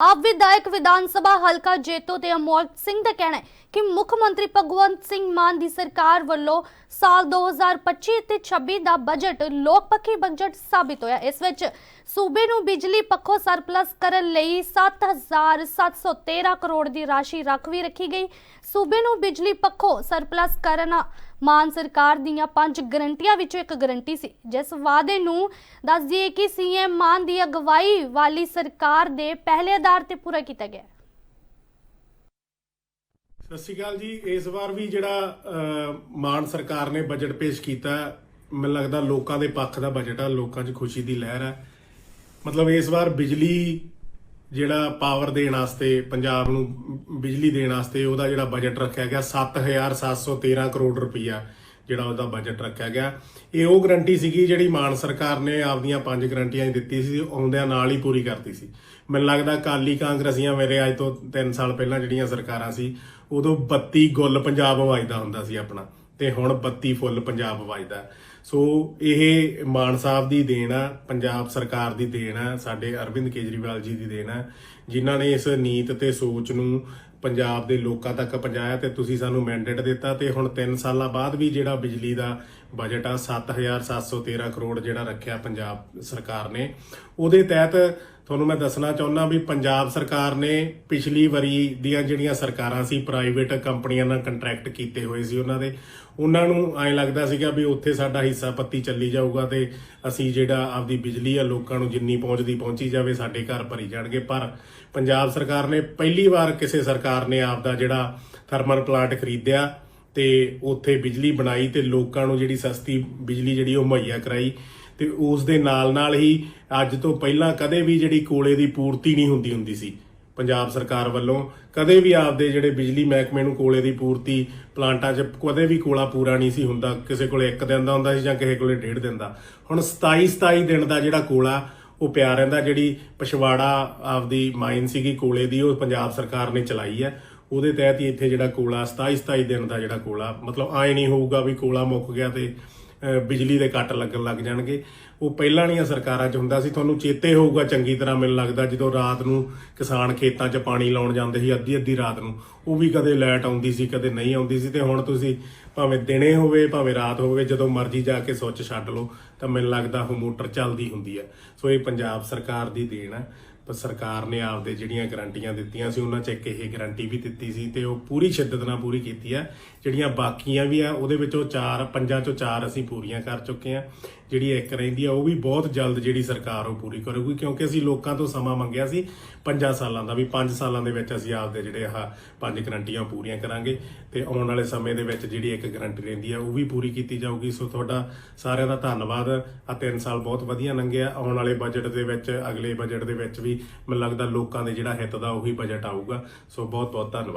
ਆਪ ਵਿਧਾਇਕ ਵਿਧਾਨ ਸਭਾ ਹਲਕਾ ਜੇਤੋ ਤੇ ਅਮੋਲ ਸਿੰਘ ਦਾ ਕਹਿਣਾ ਹੈ ਕਿ ਮੁੱਖ ਮੰਤਰੀ ਭਗਵੰਤ ਸਿੰਘ ਮਾਨ ਦੀ ਸਰਕਾਰ ਵੱਲੋਂ ਸਾਲ 2025 ਤੇ 26 ਦਾ ਬਜਟ ਲੋਕ ਪੱਖੀ ਬਜਟ ਸਾਬਿਤ ਹੋਇਆ। ਇਸ ਵਿੱਚ ਸੂਬੇ ਨੂੰ ਬਿਜਲੀ ਪੱਖੋਂ ਸਰਪਲਸ ਕਰਨ ਲਈ 7713 ਕਰੋੜ ਦੀ ਰਾਸ਼ੀ ਰੱਖ ਵੀ ਰੱਖੀ ਗਈ। ਸੂਬੇ ਨੂੰ ਬਿਜਲੀ ਪੱਖੋਂ ਸਰਪਲਸ ਕਰਨਾ ਮਾਨ ਸਰਕਾਰ ਦੀਆਂ ਪੰਜ ਗਰੰਟੀਆਂ ਵਿੱਚੋਂ ਇੱਕ ਗਰੰਟੀ ਸੀ। ਜਿਸ ਵਾਅਦੇ ਨੂੰ ਦੱਸ ਦਈਏ ਕਿ ਸੀਐਮ ਮਾਨ ਦੀ ਅਗਵਾਈ ਵਾਲੀ ਸਰਕਾਰ ਦੇ ਪਹਿਲੇ ਆਧਾਰ ਤੇ ਪੂਰਾ ਕੀਤਾ ਗਿਆ। ਸਤਿ ਸ਼੍ਰੀ ਅਕਾਲ ਜੀ। ਇਸ ਵਾਰ ਵੀ ਜਿਹੜਾ ਅਹ, ਮਾਨ ਸਰਕਾਰ ਨੇ ਬਜਟ ਪੇਸ਼ ਕੀਤਾ ਮੈਨੂੰ ਲੱਗਦਾ ਲੋਕਾਂ ਦੇ ਪੱਖ ਦਾ ਬਜਟ ਆ ਲੋਕਾਂ 'ਚ ਖੁਸ਼ੀ ਦੀ ਲਹਿਰ ਹੈ ਮਤਲਬ ਇਸ ਵਾਰ ਬਿਜਲੀ ਜਿਹੜਾ ਪਾਵਰ ਦੇਣ ਵਾਸਤੇ ਪੰਜਾਬ ਨੂੰ ਬਿਜਲੀ ਦੇਣ ਵਾਸਤੇ ਉਹਦਾ ਜਿਹੜਾ ਬਜਟ ਰੱਖਿਆ ਗਿਆ 7713 ਕਰੋੜ ਰੁਪਈਆ। ਜਿਹੜਾ ਉਹਦਾ ਬਜਟ ਰੱਖਿਆ ਗਿਆ। ਇਹ ਉਹ ਗਰੰਟੀ ਸੀਗੀ ਜਿਹੜੀ ਮਾਨ ਸਰਕਾਰ ਨੇ ਆਪਦੀਆਂ ਪੰਜ ਗਰੰਟੀਆਂ ਦਿੱਤੀ ਸੀ, ਆਉਂਦਿਆਂ ਨਾਲ ਹੀ ਪੂਰੀ ਕਰਤੀ ਸੀ। ਮੈਨੂੰ ਲੱਗਦਾ ਕਾਲੀ ਕਾਂਗਰਸੀਆਂ ਮੇਰੇ ਅੱਜ ਤੋਂ 3 ਸਾਲ ਪਹਿਲਾਂ ਜਿਹੜੀਆਂ ਸਰਕਾਰਾਂ ਸੀ, ਉਦੋਂ 32 ਗੁੱਲ ਪੰਜਾਬ ਵਜਦਾ ਹੁੰਦਾ ਸੀ ਆਪਣਾ। ਤੇ ਹੁਣ 32 ਫੁੱਲ ਪੰਜਾਬ ਵੱਜਦਾ। ਸੋ ਇਹ ਮਾਨ ਸਾਹਿਬ ਦੀ ਦੇਣ ਆ, ਪੰਜਾਬ ਸਰਕਾਰ ਦੀ ਦੇਣ ਆ, ਸਾਡੇ ਅਰਵਿੰਦ ਕੇਜਰੀਵਾਲ ਜੀ ਦੀ ਦੇਣ ਆ, ਜਿਨ੍ਹਾਂ ਨੇ ਇਸ ਨੀਤ ਤੇ ਸੋਚ ਨੂੰ ਪੰਜਾਬ ਦੇ ਲੋਕਾਂ ਤੱਕ ਪਹੁੰਚਾਇਆ ਤੇ ਤੁਸੀਂ ਸਾਨੂੰ ਮੈਂਡੇਟ ਦਿੱਤਾ ਤੇ ਹੁਣ 3 ਸਾਲਾਂ ਬਾਅਦ ਵੀ ਜਿਹੜਾ ਬਿਜਲੀ ਦਾ ਬਜਟ ਆ 7713 ਕਰੋੜ ਜਿਹੜਾ ਰੱਖਿਆ ਪੰਜਾਬ ਸਰਕਾਰ ਨੇ, ਉਹਦੇ ਤਹਿਤ ਤੁਹਾਨੂੰ ਮੈਂ ਦੱਸਣਾ ਚਾਹੁੰਦਾ ਵੀ ਪੰਜਾਬ ਸਰਕਾਰ ਨੇ ਪਿਛਲੀ ਵਾਰੀ ਦੀਆਂ ਜਿਹੜੀਆਂ ਸਰਕਾਰਾਂ ਸੀ ਪ੍ਰਾਈਵੇਟ ਕੰਪਨੀਆਂ ਨਾਲ ਕੰਟਰੈਕਟ ਕੀਤੇ ਹੋਏ ਸੀ ਉਹਨਾਂ ਦੇ, ਉਹਨਾਂ ਨੂੰ ਐਂ ਲੱਗਦਾ ਸੀਗਾ ਵੀ ਉੱਥੇ ਸਾਡਾ ਹਿੱਸਾ ਪੱਤੀ ਚੱਲੀ ਜਾਊਗਾ ਤੇ ਅਸੀਂ ਜਿਹੜਾ ਆਪਦੀ ਬਿਜਲੀ ਆ, ਲੋਕਾਂ ਨੂੰ ਜਿੰਨੀ ਪਹੁੰਚਦੀ ਪਹੁੰਚੀ ਜਾਵੇ, ਸਾਡੇ ਘਰ ਭਰੀ ਜਾਣਗੇ। ਪਰ ਪੰਜਾਬ ਸਰਕਾਰ ਨੇ ਪਹਿਲੀ ਵਾਰ ਕਿਸੇ ਸਰਕਾਰ ਨੇ ਆਪਦਾ ਜਿਹੜਾ ਥਰਮਲ ਪਲਾਂਟ ਖਰੀਦਿਆ ਤੇ ਉੱਥੇ ਬਿਜਲੀ ਬਣਾਈ ਤੇ ਲੋਕਾਂ ਨੂੰ ਜਿਹੜੀ ਸਸਤੀ ਬਿਜਲੀ ਜਿਹੜੀ ਉਹ ਮੁਹੱਈਆ ਕਰਾਈ। ਤੇ ਉਸ ਦੇ ਨਾਲ ਨਾਲ ਹੀ ਅੱਜ ਤੋਂ ਪਹਿਲਾਂ ਕਦੇ ਵੀ ਜਿਹੜੀ ਕੋਲੇ ਦੀ ਪੂਰਤੀ ਨਹੀਂ ਹੁੰਦੀ ਹੁੰਦੀ ਸੀ ਪੰਜਾਬ ਸਰਕਾਰ ਵੱਲੋਂ। ਕਦੇ ਵੀ ਆਪਦੇ ਜਿਹੜੇ ਬਿਜਲੀ ਮਹਿਕਮੇ ਨੂੰ ਕੋਲੇ ਦੀ ਪੂਰਤੀ ਪਲਾਂਟਾਂ 'ਚ ਕਦੇ ਵੀ ਕੋਲਾ ਪੂਰਾ ਨਹੀਂ ਸੀ ਹੁੰਦਾ। ਕਿਸੇ ਕੋਲੇ ਇੱਕ ਦਿਨ ਦਾ ਹੁੰਦਾ ਸੀ ਜਾਂ ਕਿਸੇ ਕੋਲੇ ਡੇਢ ਦਿਨ ਦਾ। ਹੁਣ 27 27 ਦਿਨ ਦਾ ਜਿਹੜਾ ਕੋਲਾ, ਉਹ ਪਿਆ ਰਹਿੰਦਾ। ਜਿਹੜੀ ਪਛਵਾੜਾ ਆਪਦੀ ਮਾਈਨ ਸੀਗੀ ਕੋਲੇ ਦੀ, ਉਹ ਪੰਜਾਬ ਸਰਕਾਰ ਨੇ ਚਲਾਈ ਹੈ। ਉਹਦੇ ਤਹਿਤ ਹੀ ਇੱਥੇ ਜਿਹੜਾ ਕੋਲਾ 27 27 ਦਿਨ ਦਾ ਜਿਹੜਾ ਕੋਲਾ, ਮਤਲਬ ਆਏ ਨਹੀਂ ਹੋਊਗਾ ਵੀ ਕੋਲਾ ਮੁੱਕ ਗਿਆ ਤੇ ਬਿਜਲੀ ਦੇ ਕੱਟ ਲੱਗਣ ਲੱਗ ਜਾਣਗੇ। ਉਹ ਪਹਿਲਾਂ ਵਾਲੀਆਂ ਸਰਕਾਰਾਂ 'ਚ ਹੁੰਦਾ ਸੀ, ਤੁਹਾਨੂੰ ਚੇਤੇ ਹੋਊਗਾ ਚੰਗੀ ਤਰ੍ਹਾਂ ਮੈਨੂੰ ਲੱਗਦਾ, ਜਦੋਂ ਰਾਤ ਨੂੰ ਕਿਸਾਨ ਖੇਤਾਂ 'ਚ ਪਾਣੀ ਲਾਉਣ ਜਾਂਦੇ ਸੀ, ਅੱਧੀ ਅੱਧੀ ਰਾਤ ਨੂੰ। ਉਹ ਵੀ ਕਦੇ ਲਾਈਟ ਆਉਂਦੀ ਸੀ, ਕਦੇ ਨਹੀਂ ਆਉਂਦੀ ਸੀ, ਤੇ ਹੁਣ ਤੁਸੀਂ ਭਾਵੇਂ ਦਿਨੇ ਹੋਵੇ, ਭਾਵੇਂ ਰਾਤ ਹੋਵੇ, ਜਦੋਂ ਮਰਜ਼ੀ ਜਾ ਕੇ ਸੁੱਚ ਛੱਡ ਲਓ, ਤਾਂ ਮੈਨੂੰ ਲੱਗਦਾ ਉਹ ਮੋਟਰ ਚੱਲਦੀ ਹੁੰਦੀ ਹੈ ਸੋ ਇਹ ਪੰਜਾਬ ਸਰਕਾਰ ਦੀ ਦੇਣ ਹੈ ਪਰ ਸਰਕਾਰ ਨੇ ਆਪਦੇ ਜਿਹੜੀਆਂ ਗਰੰਟੀਆਂ ਦਿੱਤੀਆਂ ਸੀ, ਉਹਨਾਂ 'ਚ ਇੱਕ ਇਹ ਗਰੰਟੀ ਵੀ ਦਿੱਤੀ ਸੀ ਤੇ ਉਹ ਪੂਰੀ ਸ਼ਿੱਦਤ ਨਾਲ ਪੂਰੀ ਕੀਤੀ ਆ। ਜਿਹੜੀਆਂ ਬਾਕੀਆਂ ਵੀ ਆ, ਉਹਦੇ ਵਿੱਚੋਂ ਚਾਰ, ਪੰਜਾਂ ਚੋਂ ਚਾਰ ਅਸੀਂ ਪੂਰੀਆਂ ਕਰ ਚੁੱਕੇ ਆ। ਜਿਹੜੀ ਇੱਕ ਰਹਿੰਦੀ ਆ, ਉਹ ਵੀ ਬਹੁਤ ਜਲਦ ਜਿਹੜੀ ਸਰਕਾਰ ਉਹ ਪੂਰੀ ਕਰੂਗੀ, ਕਿਉਂਕਿ ਅਸੀਂ ਲੋਕਾਂ ਤੋਂ ਸਮਾਂ ਮੰਗਿਆ ਸੀ 5 ਸਾਲਾਂ ਦਾ ਵੀ 5 ਸਾਲਾਂ ਦੇ ਵਿੱਚ ਅਸੀਂ ਆਪਦੇ ਜਿਹੜੇ ਆਹ ਪੰਜ ਗਰੰਟੀਆਂ ਪੂਰੀਆਂ ਕਰਾਂਗੇ ਤੇ ਆਉਣ ਵਾਲੇ ਸਮੇਂ ਦੇ ਵਿੱਚ ਜਿਹੜੀ ਇੱਕ ਗਰੰਟੀ ਰਹਿੰਦੀ ਆ, ਉਹ ਵੀ ਪੂਰੀ ਕੀਤੀ ਜਾਊਗੀ। ਸੋ ਤੁਹਾਡਾ ਸਾਰਿਆਂ ਦਾ ਧੰਨਵਾਦ ਆ 3 ਸਾਲ ਬਹੁਤ ਵਧੀਆ ਲੰਘਿਆ ਆਉਣ ਵਾਲੇ ਬਜਟ ਦੇ ਵਿੱਚ, ਅਗਲੇ ਬਜਟ ਦੇ ਵਿੱਚ ਵੀ ਮੈਨੂੰ ਲੱਗਦਾ ਲੋਕਾਂ ਦੇ ਜਿਹੜਾ ਹਿੱਤ ਦਾ ਉਹੀ ਬਜਟ ਆਊਗਾ। ਸੋ ਬਹੁਤ ਬਹੁਤ ਧੰਨਵਾਦ।